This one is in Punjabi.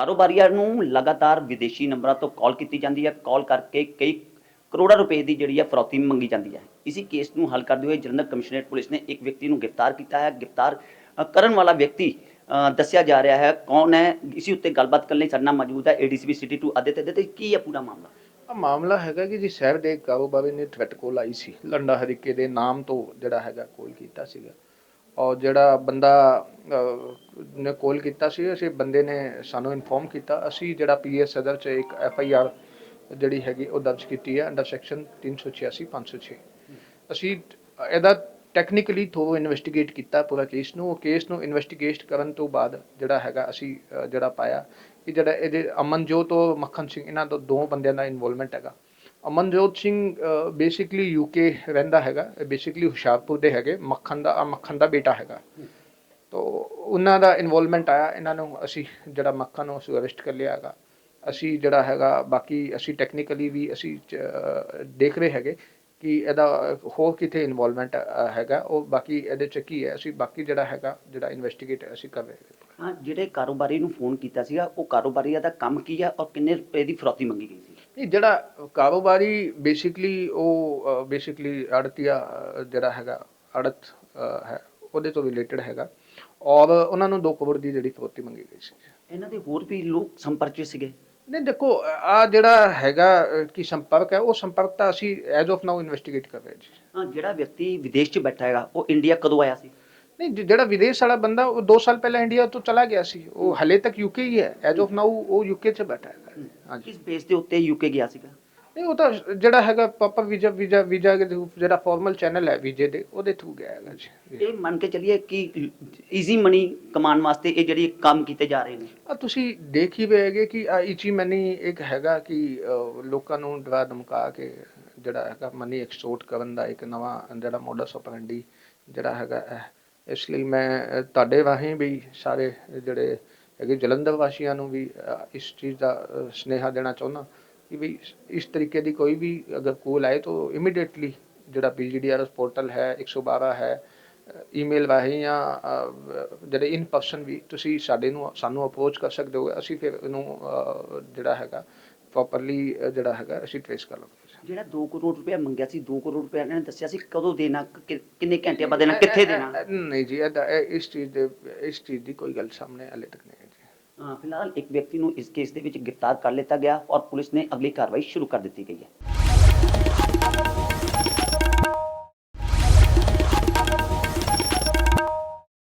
ਕਾਰੋਬਾਰੀਆਂ ਨੂੰ ਲਗਾਤਾਰ ਵਿਦੇਸ਼ੀ ਨੰਬਰਾਂ ਤੋਂ ਕਾਲ ਕੀਤੀ ਜਾਂਦੀ ਹੈ। ਕਾਲ ਕਰਕੇ ਕਈ ਕਰੋੜਾਂ ਰੁਪਏ ਦੀ ਜਿਹੜੀ ਹੈ ਫਰੌਤੀ ਮੰਗੀ ਜਾਂਦੀ ਹੈ। ਇਸੇ ਕੇਸ ਨੂੰ ਹੱਲ ਕਰਦੇ ਹੋਏ ਜਲੰਧਰ ਕਮਿਸ਼ਨਰੇਟ ਪੁਲਿਸ ਨੇ ਇੱਕ ਵਿਅਕਤੀ ਨੂੰ ਗ੍ਰਿਫਤਾਰ ਕੀਤਾ ਹੈ। ਗ੍ਰਿਫਤਾਰ ਕਰਨ ਵਾਲਾ ਵਿਅਕਤੀ ਦੱਸਿਆ ਜਾ ਰਿਹਾ ਹੈ ਕੌਣ ਹੈ। ਇਸੇ ਉੱਤੇ ਗੱਲਬਾਤ ਕਰਨ ਲਈ ਸਾਡੇ ਮੌਜੂਦ ਹੈ ਏਡੀਸੀਪੀ ਸਿਟੀ 2 ਅਦਿੱਤ ਅਦਿੱਤ ਕੀ ਹੈ ਪੂਰਾ ਮਾਮਲਾ? ਆ ਮਾਮਲਾ ਹੈਗਾ ਕਿ ਜੀ ਸ਼ਹਿਰ ਦੇ ਕਾਰੋਬਾਰੀ ਨੇ ਥ੍ਰੈਟ ਕੋਲ ਆਈ ਸੀ। ਲੰਡਾ ਹਰੀਕੇ ਦੇ ਨਾਮ ਤੋਂ ਜਿਹੜਾ ਹੈਗਾ ਕੋਲ ਕੀਤਾ ਸੀਗਾ। ਔਰ ਜਿਹੜਾ ਬੰਦਾ ਨੇ ਕੋਲ ਕੀਤਾ ਸੀ, ਅਸੀਂ ਬੰਦੇ ਨੇ ਸਾਨੂੰ ਇਨਫੋਰਮ ਕੀਤਾ। ਅਸੀਂ ਜਿਹੜਾ ਪੀਐਸ ਸਦਰ ਚ ਇੱਕ ਐਫ ਆਈ ਆਰ ਜਿਹੜੀ ਹੈਗੀ, ਉਹ ਦਰਜ ਕੀਤੀ ਹੈ, ਅੰਡਰ ਸੈਕਸ਼ਨ 386 506 ਅਸੀਂ ਇਹਦਾ ਟੈਕਨੀਕਲੀ ਥੋੜਾ ਇਨਵੈਸਟੀਗੇਟ ਕੀਤਾ ਪੂਰਾ ਕੇਸ ਨੂੰ। ਉਹ ਕੇਸ ਨੂੰ ਇਨਵੈਸਟੀਗੇਟ ਕਰਨ ਤੋਂ ਬਾਅਦ ਜਿਹੜਾ ਹੈਗਾ, ਅਸੀਂ ਜਿਹੜਾ ਪਾਇਆ ਕਿ ਜਿਹੜਾ ਇਹਦੇ ਅਮਨਜੋਤ ਔਰ ਮੱਖਣ ਸਿੰਘ, ਇਹਨਾਂ ਤੋਂ ਦੋ ਬੰਦਿਆਂ ਦਾ ਇਨਵੋਲਵਮੈਂਟ ਹੈਗਾ। ਅਮਨਜੋਤ ਸਿੰਘ ਬੇਸਿਕਲੀ ਯੂਕੇ ਰਹਿੰਦਾ ਹੈਗਾ ਬੇਸਿਕਲੀ ਹੁਸ਼ਿਆਰਪੁਰ ਦੇ ਹੈਗੇ, ਮੱਖਣ ਦਾ ਮੱਖਣ ਦਾ ਬੇਟਾ ਹੈਗਾ। ਤੋ ਉਹਨਾਂ ਦਾ ਇਨਵੋਲਵਮੈਂਟ ਆਇਆ, ਇਹਨਾਂ ਨੂੰ ਅਸੀਂ ਜਿਹੜਾ ਮੱਖਣ ਨੂੰ ਅਸੀਂ ਅਰੈਸਟ ਕਰ ਲਿਆ ਹੈਗਾ। ਅਸੀਂ ਜਿਹੜਾ ਹੈਗਾ, ਬਾਕੀ ਅਸੀਂ ਟੈਕਨੀਕਲੀ ਵੀ ਅਸੀਂ ਦੇਖ ਰਹੇ ਹੈਗੇ ਕਿ ਇਹਦਾ ਹੋਰ ਕਿਤੇ ਇਨਵੋਲਵਮੈਂਟ ਹੈਗਾ। ਉਹ ਬਾਕੀ ਇਹਦੇ ਚ ਕੀ ਹੈ, ਅਸੀਂ ਬਾਕੀ ਜਿਹੜਾ ਹੈਗਾ, ਜਿਹੜਾ ਇਨਵੈਸਟੀਗੇਟ ਅਸੀਂ ਕਰ ਰਹੇ ਹਾਂ ਹਾਂ, ਜਿਹੜੇ ਕਾਰੋਬਾਰੀ ਨੂੰ ਫੋਨ ਕੀਤਾ ਸੀਗਾ, ਉਹ ਕਾਰੋਬਾਰੀ ਦਾ ਕੰਮ ਕੀ ਹੈ ਔਰ ਕਿੰਨੇ ਰੁਪਏ ਦੀ ਫਰੌਤੀ ਮੰਗੀ ਗਈ ਸੀ? ਨਹੀਂ ਜਿਹੜਾ ਕਾਰੋਬਾਰੀ ਬੇਸਿਕਲੀ ਉਹ ਬੇਸਿਕਲੀ ਅੜਤੀਆ ਜਿਹੜਾ ਹੈਗਾ ਅੜਤ ਹੈ ਉਹਦੇ ਤੋਂ ਰਿਲੇਟਡ ਹੈਗਾ। ਔਰ ਉਹਨਾਂ ਨੂੰ 2 ਕਰੋੜ ਦੀ ਜਿਹੜੀ ਫਰੋਤੀ ਮੰਗੀ ਗਈ ਸੀ। ਇਹਨਾਂ ਦੇ ਹੋਰ ਵੀ ਲੋਕ ਸੰਪਰਕ ਸੀਗੇ? ਨਹੀਂ ਦੇਖੋ ਆ ਜਿਹੜਾ ਹੈਗਾ ਕੀ ਸੰਪਰਕ ਹੈ ਉਹ ਸੰਪਰਕ ਤਾਂ ਅਸੀਂ ਐਜ਼ ਆਫ ਨਾਓ ਇਨਵੈਸਟੀਗੇਟ ਕਰ ਰਹੇ ਜੀ। ਹਾਂ ਜਿਹੜਾ ਵਿਅਕਤੀ ਵਿਦੇਸ਼ 'ਚ ਬੈਠਾ ਹੈਗਾ ਉਹ ਇੰਡੀਆ ਕਦੋਂ ਆਇਆ ਸੀ? ਨਹੀਂ ਜਿਹੜਾ ਵਿਦੇਸ਼ ਵਾਲਾ ਬੰਦਾ ਉਹ 2 ਸਾਲ ਪਹਿਲਾਂ ਇੰਡੀਆ ਤੋਂ ਚਲਾ ਗਿਆ ਸੀ। ਉਹ ਹਲੇ ਤੱਕ ਯੂਕੇ ਹੀ ਹੈ। ਐਜ਼ ਆਫ ਨਾਓ ਉਹ ਯੂਕੇ 'ਚ ਬੈਠਾ ਹੈਗਾ। ਹਾਂਜੀ। ਕਿਸ ਬੇਸ ਦੇ ਉੱਤੇ ਯੂਕੇ ਗਿਆ ਸੀਗਾ? ਨਹੀਂ ਉਹ ਤਾਂ ਜਿਹੜਾ ਹੈਗਾ ਪ੍ਰੋਪਰ ਵੀਜ਼ਾ ਵੀਜ਼ਾ ਵੀਜ਼ਾ ਦੇ through ਜਿਹੜਾ ਫਾਰਮਲ ਚੈਨਲ ਹੈ ਵੀਜ਼ੇ ਦੇ ਉਹਦੇ ਥਰੂ ਗਿਆ ਹੈਗਾ ਜੀ। ਇਹ ਮੰਨ ਕੇ ਚੱਲੀਏ ਕਿ ਈਜ਼ੀ ਮਨੀ ਕਮਾਉਣ ਵਾਸਤੇ ਇਹ ਜਿਹੜੀ ਕੰਮ ਕੀਤੇ ਜਾ ਰਹੇ ਨੇ। ਆ ਤੁਸੀਂ ਦੇਖ ਹੀ ਰਹੇਗੇ ਕਿ ਆ ਇਚੀ ਮਨੀ ਇੱਕ ਹੈਗਾ ਕਿ ਅਹ, ਲੋਕਾਂ ਨੂੰ ਡਰਾ ਧਮਕਾ ਕੇ ਜਿਹੜਾ ਹੈਗਾ ਮਨੀ ਐਕਸਟੋਰਟ ਕਰਨ ਦਾ ਇੱਕ ਨਵਾਂ ਜਿਹੜਾ ਮੋਡਸ ਆਪਰੈਂਡੀ ਜਿਹੜਾ ਹੈਗਾ ਹੈ। ਇਸ ਲਈ ਮੈਂ ਅਹ, ਤੁਹਾਡੇ ਰਾਹੀਂ ਵੀ ਸਾਰੇ ਜਿਹੜੇ ਹੈਗੇ ਜਲੰਧਰ ਵਾਸੀਆਂ ਨੂੰ ਵੀ ਇਸ ਚੀਜ਼ ਦਾ ਸੁਨੇਹਾ ਦੇਣਾ ਚਾਹੁੰਦਾ ਕਿ ਵੀ ਇਸ ਤਰੀਕੇ ਦੀ ਕੋਈ ਵੀ ਅਗਰ ਕੋਲ ਆਏ ਤਾਂ ਇਮੀਡੀਏਟਲੀ ਜਿਹੜਾ ਪੀਜੀਡੀਆਰਐਸ ਪੋਰਟਲ ਹੈ 112 ਹੈ ਈਮੇਲ ਰਾਹੀਂ ਜਾਂ ਜਿਹੜੇ ਇਨ ਪਰਸਨ ਵੀ ਤੁਸੀਂ ਸਾਡੇ ਨੂੰ ਸਾਨੂੰ ਅਪਰੋਚ ਕਰ ਸਕਦੇ ਹੋ ਅਸੀਂ ਫਿਰ ਇਹਨੂੰ ਜਿਹੜਾ ਹੈਗਾ ਪ੍ਰੋਪਰਲੀ ਜਿਹੜਾ ਹੈਗਾ ਅਸੀਂ ਟ੍ਰੇਸ ਕਰ ਲਵਾਂਗੇ। ਜਿਹੜਾ 2 ਕਰੋੜ ਰੁਪਏ ਮੰਗਿਆ ਸੀ 2 ਕਰੋੜ ਰੁਪਏ ਇਹਨਾਂ ਨੇ ਦੱਸਿਆ ਸੀ ਕਦੋਂ ਦੇਣਾ ਕਿੰਨੇ ਘੰਟੇ ਬਾਅਦ ਦੇਣਾ ਕਿੱਥੇ ਦੇਣਾ? ਨਹੀਂ ਜੀ ਇਹ ਇਸ ਚੀਜ਼ ਦੇ ਇਸ ਚੀਜ਼ ਦੀ ਕੋਈ ਗੱਲ ਸਾਹਮਣੇ ਹਾਲੇ ਤੱਕ ਨਹੀਂ। ਫਿਲਹਾਲ ਇੱਕ ਵਿਅਕਤੀ ਨੂੰ ਇਸ ਕੇਸ ਦੇ ਵਿੱਚ ਗ੍ਰਿਫਤਾਰ ਕਰ ਲਿੱਤਾ ਗਿਆ ਔਰ ਪੁਲਿਸ ਨੇ ਅਗਲੀ ਕਾਰਵਾਈ ਸ਼ੁਰੂ ਕਰ ਦਿੱਤੀ ਗਈ ਹੈ।